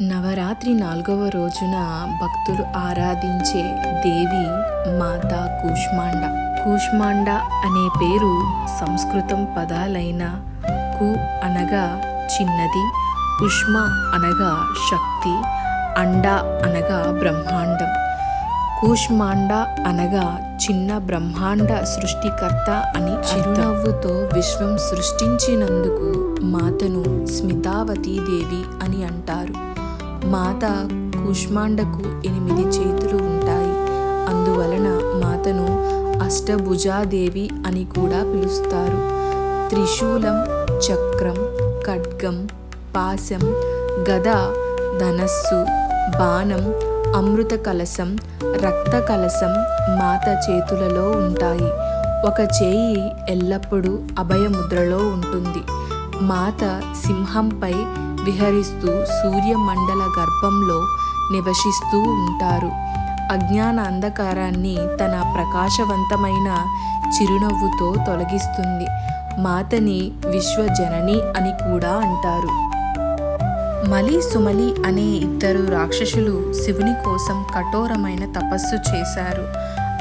నవరాత్రి నాలుగవ రోజున భక్తులు ఆరాధించే దేవి మాత కూష్మాండ. కూష్మాండ అనే పేరు సంస్కృతం పదాలైన కు అనగా చిన్నది ఉష్మ అనగా శక్తి అండ అనగా బ్రహ్మాండం. కూష్మాండ అనగా చిన్న బ్రహ్మాండ సృష్టికర్త అని చిరునవ్వుతో విశ్వం సృష్టించినందుకు మాతను స్మితావతీ దేవి అని అంటారు. మాత కుష్మాండకు ఎనిమిది చేతులు ఉంటాయి. అందువలన మాతను అష్టభుజాదేవి అని కూడా పిలుస్తారు. త్రిశూలం చక్రం ఖడ్గం పాశం గద ధనస్సు బాణం అమృత కలసం రక్త కలసం మాత చేతులలో ఉంటాయి. ఒక చేయి ఎల్లప్పుడూ అభయముద్రలో ఉంటుంది. మాత సింహంపై విహరిస్తూ సూర్యమండల గర్భంలో నివసిస్తూ ఉంటారు. అజ్ఞాన అంధకారాన్ని తన ప్రకాశవంతమైన చిరునవ్వుతో తొలగిస్తుంది. మాతని విశ్వజనని అని కూడా అంటారు. మలి సుమలి అనే ఇద్దరు రాక్షసులు శివుని కోసం కఠోరమైన తపస్సు చేశారు.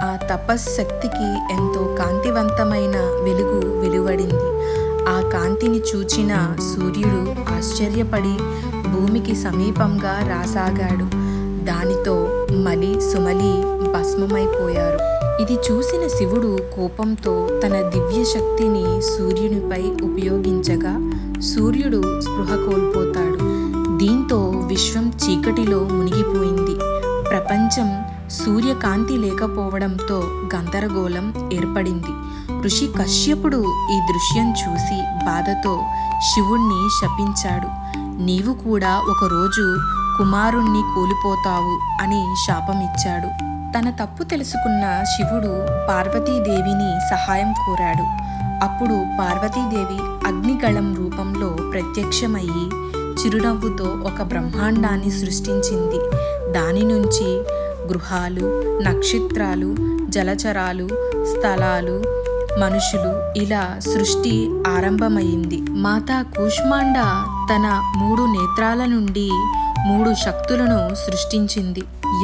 ఆ తపశ్శక్తికి ఎంతో కాంతివంతమైన వెలుగు వెలువడింది. ఆ కాంతిని చూచిన సూర్యుడు ఆశ్చర్యపడి భూమికి సమీపంగా రాసాగాడు. దానితో మలి సుమలి భస్మమైపోయారు. ఇది చూసిన శివుడు కోపంతో తన దివ్య శక్తిని సూర్యునిపై ఉపయోగించగా సూర్యుడు స్పృహ కోల్పోతాడు. దీంతో విశ్వం చీకటిలో మునిగిపోయింది. ప్రపంచం సూర్యకాంతి లేకపోవడంతో గందరగోళం ఏర్పడింది. ఋషి కశ్యపుడు ఈ దృశ్యం చూసి బాధతో శివుణ్ణి శపించాడు. నీవు కూడా ఒకరోజు కుమారుణ్ణి కోల్పోతావు అని శాపమిచ్చాడు. తన తప్పు తెలుసుకున్న శివుడు పార్వతీదేవిని సహాయం కోరాడు. అప్పుడు పార్వతీదేవి అగ్నిగళం రూపంలో ప్రత్యక్షమయ్యి చిరునవ్వుతో ఒక బ్రహ్మాండాన్ని సృష్టించింది. దాని నుంచి గృహాలు నక్షత్రాలు జలచరాలు స్థలాలు మనుషులు ఇలా సృష్టి ఆరంభమైంది. మాతా కూష్మాండ తన మూడు నేత్రాల నుండి మూడు శక్తులను సృష్టించింది.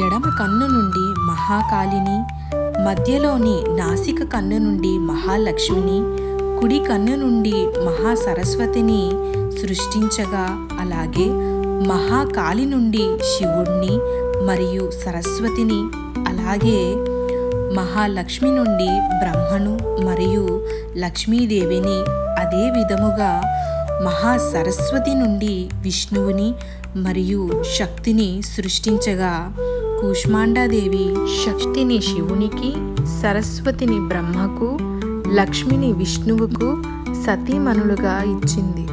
ఎడమ కన్ను నుండి మహాకాళిని మధ్యలోని నాసిక కన్ను నుండి మహాలక్ష్మిని కుడి కన్ను నుండి మహాసరస్వతిని సృష్టించగా అలాగే మహాకాళి నుండి శివుణ్ణి మరియు సరస్వతిని అలాగే మహాలక్ష్మి నుండి బ్రహ్మను మరియు లక్ష్మీదేవిని అదే విధముగా మహాసరస్వతి నుండి విష్ణువుని మరియు శక్తిని సృష్టించగా కూష్మాండాదేవి శక్తిని శివునికి సరస్వతిని బ్రహ్మకు లక్ష్మిని విష్ణువుకు సతీమణులుగా ఇచ్చింది.